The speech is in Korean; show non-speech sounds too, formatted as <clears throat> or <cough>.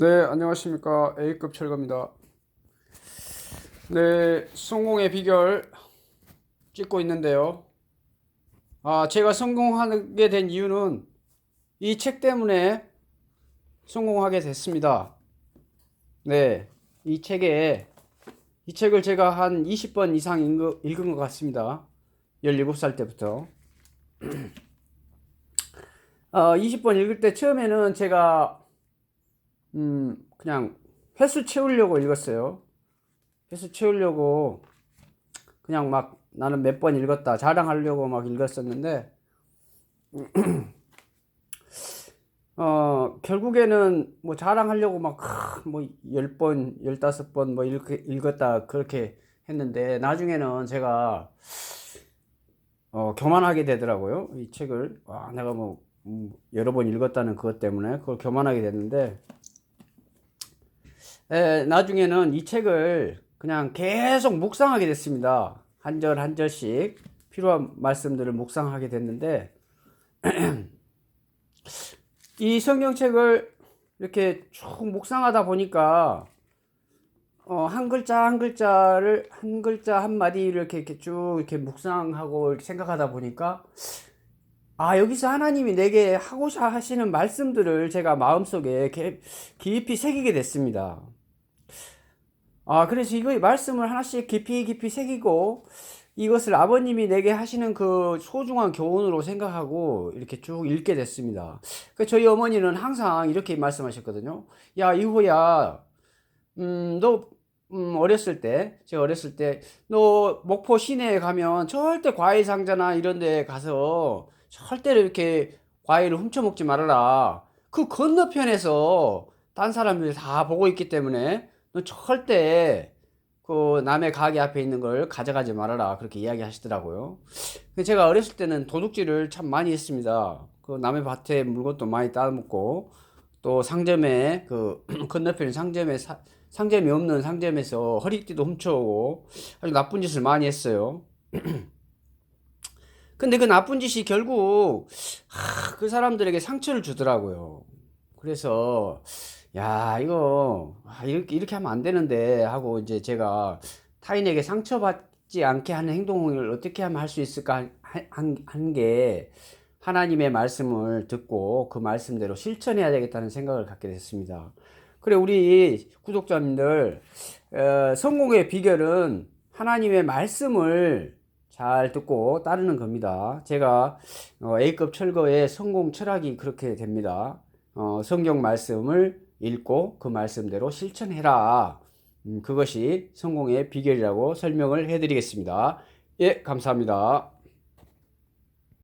네, 안녕하십니까. A급 철거입니다. 네, 성공의 비결 찍고 있는데요. 아, 제가 성공하게 된 이유는 이 책 때문에 성공하게 됐습니다. 네, 이 책에, 이 책을 제가 한 20번 이상 읽은, 것 같습니다. 17살 때부터. <clears throat> 어, 20번 읽을 때 처음에는 제가 음, 그냥 횟수 채우려고 읽었어요. 횟수 채우려고 그냥 막 나는 몇 번 읽었다 자랑하려고 막 읽었었는데 <clears throat> 어, 결국에는 뭐 자랑하려고 막 뭐 10번, 15번 뭐 이렇게 읽었다 그렇게 했는데 나중에는 제가 어, 교만하게 되더라고요. 이 책을. 와, 내가 뭐 음, 여러 번 읽었다는 그것 때문에 그걸 교만하게 됐는데 에, 나중에는 이 책을 그냥 계속 묵상하게 됐습니다. 한 절 한 절씩 필요한 말씀들을 묵상하게 됐는데 <clears throat> 이 성경책을 이렇게 쭉 묵상하다 보니까 어, 한 글자 한 글자를 한 글자 한 마디 이렇게, 이렇게 쭉 이렇게 묵상하고 이렇게 생각하다 보니까 아 여기서 하나님이 내게 하고자 하시는 말씀들을 제가 마음속에 개- 깊이 새기게 됐습니다. 아, 그래서 이거 말씀을 하나씩 깊이 깊이 새기고 이것을 아버님이 내게 하시는 그 소중한 교훈으로 생각하고 이렇게 쭉 읽게 됐습니다. 그 저희 어머니는 항상 이렇게 말씀하셨거든요. 야, 이호야, 음, 너, 음, 어렸을 때, 제가 어렸을 때, 너 목포 시내에 가면 절대 과일 상자나 이런 데 가서 절대로 이렇게 과일을 훔쳐 먹지 말아라. 그 건너편에서 딴 사람들이 다 보고 있기 때문에 너 절대 그 남의 가게 앞에 있는 걸 가져가지 말아라 그렇게 이야기하시더라고요. 제가 어렸을 때는 도둑질을 참 많이 했습니다. 그 남의 밭에 물건도 많이 따먹고 또 상점에 그 <clears throat> 건너편 상점에 사- 상점이 없는 상점에서 허리띠도 훔쳐오고 아주 나쁜 짓을 많이 했어요. <clears throat> 근데 그 나쁜 짓이 결국 하, 그 사람들에게 상처를 주더라고요. 그래서 야, 이거 아, 이렇게 이렇게 하면 안 되는데 하고 이제 제가 타인에게 상처받지 않게 하는 행동을 어떻게 하면 할 수 있을까 한 게 하나님의 말씀을 듣고 그 말씀대로 실천해야 되겠다는 생각을 갖게 됐습니다. 그래 우리 구독자님들 어, 성공의 비결은 하나님의 말씀을 잘 듣고 따르는 겁니다. 제가 어, A급 철거의 성공 철학이 그렇게 됩니다. 어, 성경 말씀을 읽고 그 말씀대로 실천해라. 음, 그것이 성공의 비결이라고 설명을 해드리겠습니다. 예, 감사합니다.